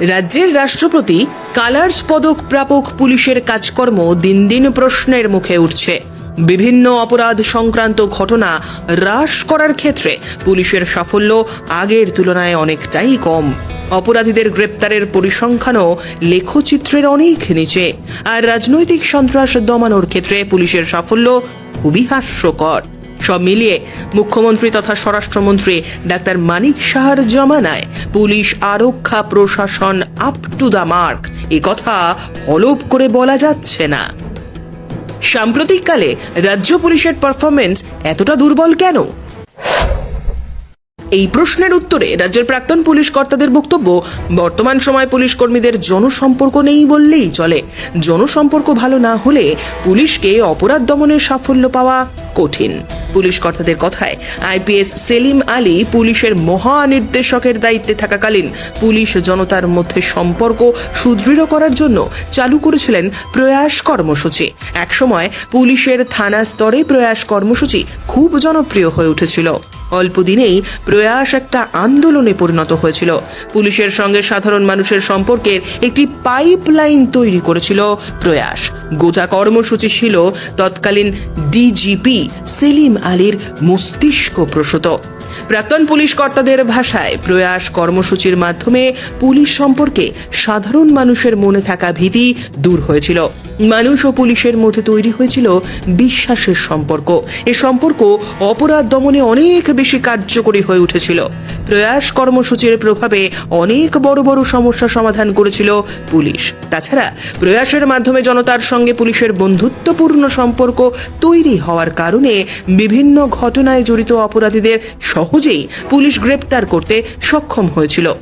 রাজ্যের রাষ্ট্রপতি কালার্স পদক প্রাপক পুলিশের কাজকর্ম দিন দিন প্রশ্নের মুখে উঠছে। বিভিন্ন অপরাধ সংক্রান্ত ঘটনা হ্রাস করার ক্ষেত্রে পুলিশের সাফল্য আগের তুলনায় অনেকটাই কম। অপরাধীদের গ্রেপ্তারের পরিসংখ্যানও লেখচিত্রের অনেক নিচে। আর রাজনৈতিক সন্ত্রাস দমানোর ক্ষেত্রে পুলিশের সাফল্য খুবই হাস্যকর। সব মিলিয়ে মুখ্যমন্ত্রী তথা স্বরাষ্ট্রমন্ত্রী ডাক্তার মানিক সাহার জমানায় পুলিশ, আরক্ষা, প্রশাসন আপ টু দ্য মার্ক এ কথা হলপ করে বলা যাচ্ছে না। সাম্প্রতিককালে রাজ্য পুলিশের পারফরমেন্স এতটা দুর্বল কেন? এই প্রশ্নের উত্তরে রাজ্যের প্রাক্তন পুলিশ কর্তাদের বক্তব্য, বর্তমান সময় পুলিশ কর্মীদের জনসম্পর্ক নেই বললেই চলে। জনসম্পর্ক ভালো না হলে পুলিশকে অপরাধ দমনের সাফল্য পাওয়া কঠিন। পুলিশ কর্তাদের কথায়, আইপিএস সেলিম আলী পুলিশের মহানির্দেশকের দায়িত্বে থাকাকালীন পুলিশ জনতার মধ্যে সম্পর্ক সুদৃঢ় করার জন্য চালু করেছিলেন প্রয়াস কর্মসূচি। একসময় পুলিশের থানা স্তরে প্রয়াস কর্মসূচি খুব জনপ্রিয় হয়ে উঠেছিল। অল্প দিনেই প্রয়াস একটা আন্দোলনে পরিণত হয়েছিল। পুলিশের সঙ্গে সাধারণ মানুষের সম্পর্কের একটি পাইপলাইন তৈরি করেছিল প্রয়াস। গোটা কর্মসূচি ছিল তৎকালীন ডিজিপি সেলিম আলীর মস্তিষ্ক প্রসূত। প্রাক্তন পুলিশ কর্তাদের ভাষায় প্রয়াস কর্মসূচির মাধ্যমে পুলিশ সম্পর্কে সাধারণ মানুষের মনে থাকা ভীতি দূর হয়েছিল। মানুষ ও পুলিশের মধ্যে তৈরি হয়েছিল বিশ্বাসের সম্পর্ক। এ সম্পর্ক অপরাধ দমনে অনেক বেশি কার্যকরী হয়ে উঠেছিল। প্রয়াস কর্মসূচির প্রভাবে অনেক বড় বড় সমস্যা সমাধান করেছিল পুলিশ। তাছাড়া প্রয়াসের মাধ্যমে জনতার সঙ্গে পুলিশের বন্ধুত্বপূর্ণ সম্পর্ক তৈরি হওয়ার কারণে বিভিন্ন ঘটনায় জড়িত অপরাধীদের সহজেই পুলিশ গ্রেপ্তার করতে সক্ষম হয়েছিল।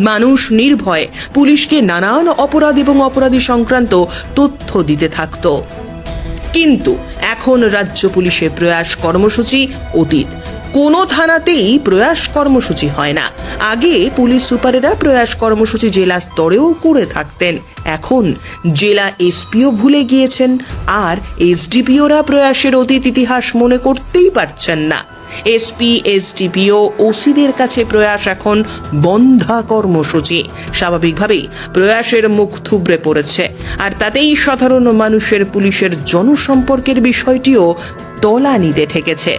মানুষ নির্ভয়ে পুলিশকে নানান অপরাধ এবং অপরাধী সংক্রান্ত তথ্য দিতে থাকত। কিন্তু এখন রাজ্য পুলিশের প্রয়াস কর্মসূচি অতীত। কোনো থানাতেই প্রয়াস কর্মসূচি হয় না। আগে পুলিশ সুপারেরা প্রয়াস কর্মসূচি জেলা স্তরেও করে থাকতেন। এখন জেলা এসপিও ভুলে গিয়েছেন আর এসডিপিওরা প্রয়াসের অতীত ইতিহাস মনে করতেই পারছেন না। এসপি, এসডিপিও, ওসিদের কাছে প্রয়াস এখন বন্ধা কর্মসূচি। স্বাভাবিকভাবেই প্রয়াসের মুখ থুবড়ে পড়েছে। আর তাতেই সাধারণ মানুষের পুলিশের জনসম্পর্কের বিষয়টিও তলানিতে ঠেকেছে।